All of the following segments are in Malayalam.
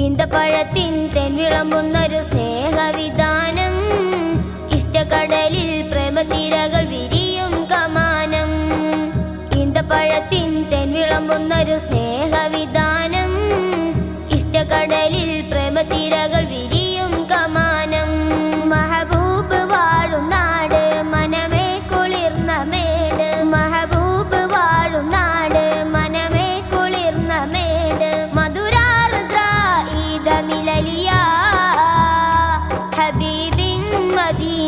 ഈന്തപ്പഴത്തിൻ തെൻ വിളമ്പുന്നൊരു സ്നേഹവിധാനം. ഇഷ്ടക്കടലിൽ പ്രേമത്തിരകൾ വിരിയും കമാനം. ഈന്തപ്പഴത്തിൻ തെൻ വിളമ്പുന്നൊരു സ്നേഹവിധാനം. ഇഷ്ടക്കടലിൽ പ്രേമത്തിരകൾ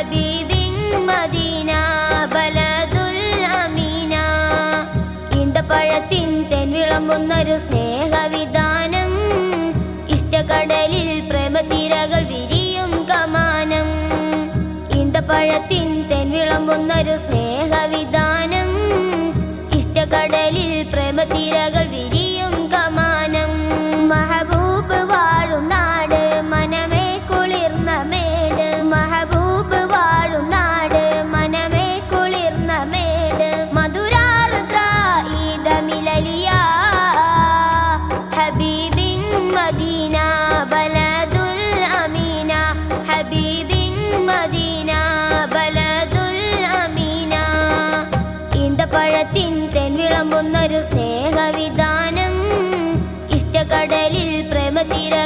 ഹബീബിൻ മദീന ബലദുൽ അമീന സ്നേഹവിധാനം. ഇഷ്ടക്കടലിൽ പ്രേമത്തിരകൾ വിരിയും കമാനം. ഈന്തപ്പഴത്തിൻ തെൻ വിളമ്പുന്നൊരു മദീന ബലദുൽ അമീന മദീന ബലദുൽ അമീന. സ്നേഹവിധാനം ഇഷ്ടകടലിൽ പ്രേമത്തിരകൾ വിരി